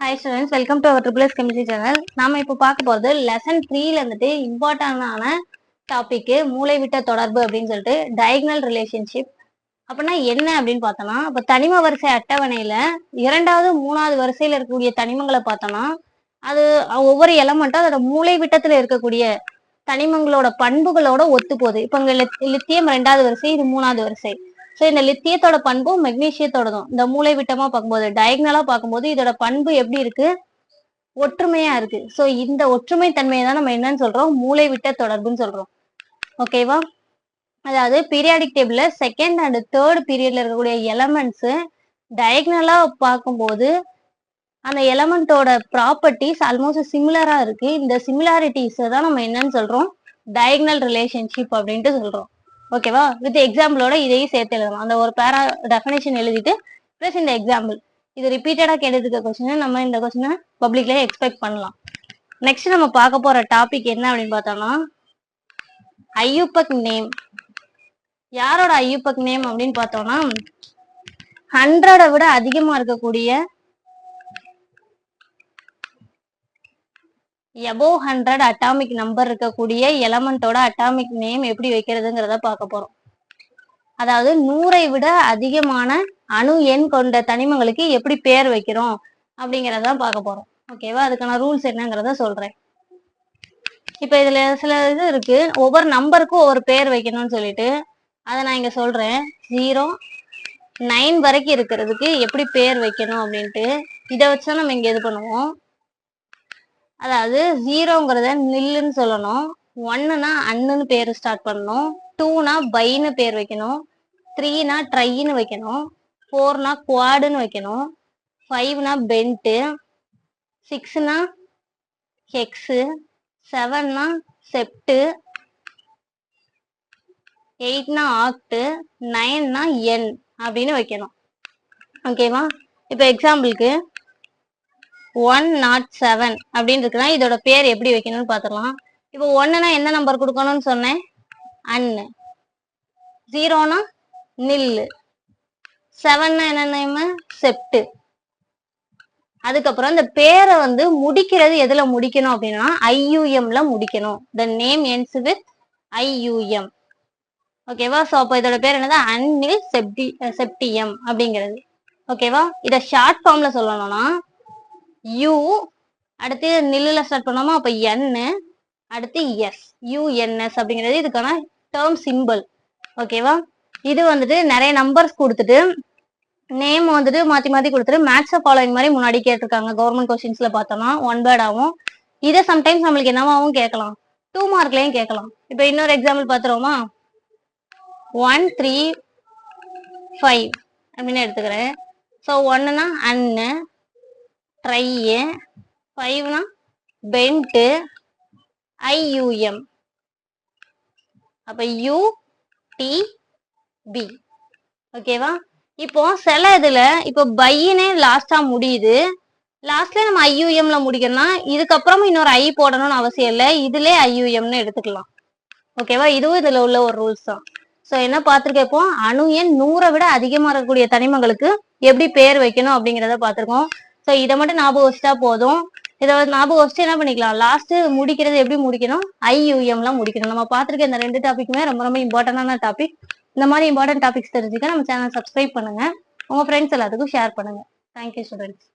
Hi students welcome to our triple S chemistry channel நாம இப்போ பார்க்க போகிறது லெசன் த்ரீல இருந்துட்டு இம்பார்ட்டண்டான டாபிக் மூளைவிட்ட தொடர்பு அப்படின்னு சொல்லிட்டு டயக்னல் ரிலேஷன்ஷிப் அப்படின்னா என்ன அப்படின்னு பார்த்தோம்னா இப்போ தனிம வரிசை அட்டவணையில இரண்டாவது மூணாவது வரிசையில இருக்கக்கூடிய தனிமங்களை பார்த்தோம்னா அது ஒவ்வொரு எலமெண்ட்டும் அதோட மூளை விட்டத்துல இருக்கக்கூடிய தனிமங்களோட பண்புகளோட ஒத்து போகுது இப்போ இங்க லித்தியம் ரெண்டாவது வரிசை இது மூணாவது வரிசை. சோ இந்த லித்தியத்தோட பண்பும் மெக்னீஷியத்தோடதும் இந்த மூளை விட்டமா பார்க்கும்போது டயக்னலா பார்க்கும்போது இதோட பண்பு எப்படி இருக்கு? ஒற்றுமையா இருக்கு. ஸோ இந்த ஒற்றுமை தன்மையை தான் நம்ம என்னன்னு சொல்றோம்? மூளை விட்ட தொடர்புன்னு சொல்றோம். ஓகேவா அதாவது பீரியாடிக் டேபிள்ல செகண்ட் அண்ட் தேர்ட் பீரியட்ல இருக்கக்கூடிய எலமெண்ட்ஸ் டயக்னலா பார்க்கும்போது அந்த எலமெண்டோட ப்ராப்பர்ட்டிஸ் ஆல்மோஸ்ட் சிமிலரா இருக்கு. இந்த சிமிலாரிட்டிஸ் தான் நம்ம என்னன்னு சொல்றோம்? டயக்னல் ரிலேஷன்ஷிப் அப்படின்ட்டு சொல்றோம். ஓகேவா வித் எக்ஸாம்பிளோட இதையும் சேர்த்து எழுதணும் அந்த ஒரு பேரா டெஃபினேஷன் எழுதிட்டு ப்ளஸ் இந்த எக்ஸாம்பிள் இது ரிப்பீட்டடா கேட்டதுக்கு கொஸ்டின் நம்ம இந்த கொஸ்டினை பப்ளிக்லயே எக்ஸ்பெக்ட் பண்ணலாம். நெக்ஸ்ட் நம்ம பார்க்க போற டாபிக் என்ன அப்படின்னு பார்த்தோம்னா ஐயூபக் நேம். யாரோட ஐயூபக் நேம் அப்படின்னு பார்த்தோம்னா ஹண்ட்ரடை விட அதிகமா இருக்கக்கூடிய எபோவ் ஹண்ட்ரட் அட்டாமிக் நம்பர் இருக்கக்கூடிய எலமெண்டோட அட்டாமிக் நேம் எப்படி வைக்கிறதுங்கிறத பார்க்க போறோம். அதாவது நூறை விட அதிகமான அணு எண் கொண்ட தனிமங்களுக்கு எப்படி பேர் வைக்கிறோம் அப்படிங்கிறத பார்க்க போறோம். ஓகேவா அதுக்கான ரூல்ஸ் என்னங்கிறத சொல்றேன். இப்ப இதுல சில இது இருக்கு. ஒவ்வொரு நம்பருக்கும் ஒவ்வொரு பேர் வைக்கணும்னு சொல்லிட்டு அதை நான் இங்க சொல்றேன். ஜீரோ நைன் வரைக்கும் இருக்கிறதுக்கு எப்படி பேர் வைக்கணும் அப்படின்ட்டு இதை வச்சு நம்ம இங்க இது பண்ணுவோம். அதாவது ஜீரோங்கிறத நில்லுன்னு சொல்லணும். ஒன்னுனா அண்ணுன்னு பேர் ஸ்டார்ட் பண்ணணும். டூனா பைன்னு பேர் வைக்கணும். த்ரீனா ட்ரைன்னு வைக்கணும். ஃபோர்னா குவாடுன்னு வைக்கணும். ஃபைவ்னா பென்ட்டு சிக்ஸ்னா ஹெக்ஸு செவன்னா செப்டு எயிட்னா ஆக்டு நைன்னா என் அப்படின்னு வைக்கணும். ஓகேவா இப்போ எக்ஸாம்பிளுக்கு ஒன் நாட் செவன் அப்படின்னு இருக்குன்னா இதோட பேர் எப்படி வைக்கணும்னு பார்த்துக்கலாம் இப்போ ஒன்னுனா என்ன நம்பர் கொடுக்கணும்னு சொன்னேன்? அன்னு ஜீரோனா நில்லு. செவன்னா என்ன நேம் செப்டு அதுக்கப்புறம் இந்த பேரை வந்து முடிக்கிறது எதுல முடிக்கணும் அப்படின்னா ஐயூஎம்ல முடிக்கணும். The name ends with IUM ஓகேவா ஸோ அப்போ இதோட பேர் என்னது? அன்னில் செப்டி செப்டிஎம் அப்படிங்கிறது. ஓகேவா இதை ஷார்ட் ஃபார்ம்ல சொல்லணும்னா யூ அடுத்து நில்லுல ஸ்டார்ட் பண்ணோமா? அப்போ என் அடுத்து எஸ் யூஎன்எஸ் அப்படிங்கிறது இதுக்கான டேர்ம் சிம்பிள் ஓகேவா இது வந்துட்டு நிறைய நம்பர்ஸ் கொடுத்துட்டு நேம் வந்துட்டு மாற்றி மாற்றி கொடுத்துட்டு மேட்ச் ஃபாலோயிங் மாதிரி முன்னாடி கேட்டிருக்காங்க. கவர்மெண்ட் கொஸ்டின்ஸில் பார்த்தோம்னா ஒன் வேர்டாகவும் இதை சம்டைம்ஸ் நம்மளுக்கு என்னவாகவும் கேட்கலாம். டூ மார்க்லேயும் கேட்கலாம். இப்போ இன்னொரு எக்ஸாம்பிள் பார்த்துருவோமா? ஒன் த்ரீ ஃபைவ் அப்படின்னு எடுத்துக்கிறேன். ஸோ ஒன்றுனா அன்னு ட்ரையு ஃபைவ்னா பென்ட்டு ஐயூஎம். அப்போ யூ டி பி. ஓகேவா? இப்போ சில இதில் இப்போ பையனே லாஸ்ட்டாக முடியுது. லாஸ்ட்ல நம்ம ஐயூஎம்ல முடிக்கணும்னா இதுக்கப்புறமும் இன்னொரு ஐ போடணும்னு அவசியம் இல்லை. இதுல ஐயூஎம்னு எடுத்துக்கலாம். ஓகேவா? இதுவும் இதுல உள்ள ஒரு ரூல்ஸ் தான். ஸோ என்ன பார்த்துருக்கேன் இப்போ அணு எண் நூறை விட அதிகமாக இருக்கக்கூடிய தனிமங்களுக்கு எப்படி பேர் வைக்கணும் அப்படிங்கிறத பார்த்துருக்கோம். ஸோ இதை மட்டும் ஞாபகம் வச்சுட்டா போதும். இதை ஞாபகம் வச்சுட்டு என்ன பண்ணிக்கலாம்? லாஸ்ட் முடிக்கிறது எப்படி முடிக்கணும்? ஐயூஎம்லாம் முடிக்கணும். நம்ம பார்த்துருக்க இந்த ரெண்டு டாபிக்குமே ரொம்ப ரொம்ப இம்பார்ட்டன்டான டாபிக் இந்த மாதிரி இம்பார்ட்டன்ட் டாபிக்ஸ் தெரிஞ்சுக்க நம்ம சேனல் சப்ஸ்கிரைப் பண்ணுங்க. உங்க ஃப்ரெண்ட்ஸ் எல்லாத்துக்கும் ஷேர் பண்ணுங்க. Thank you students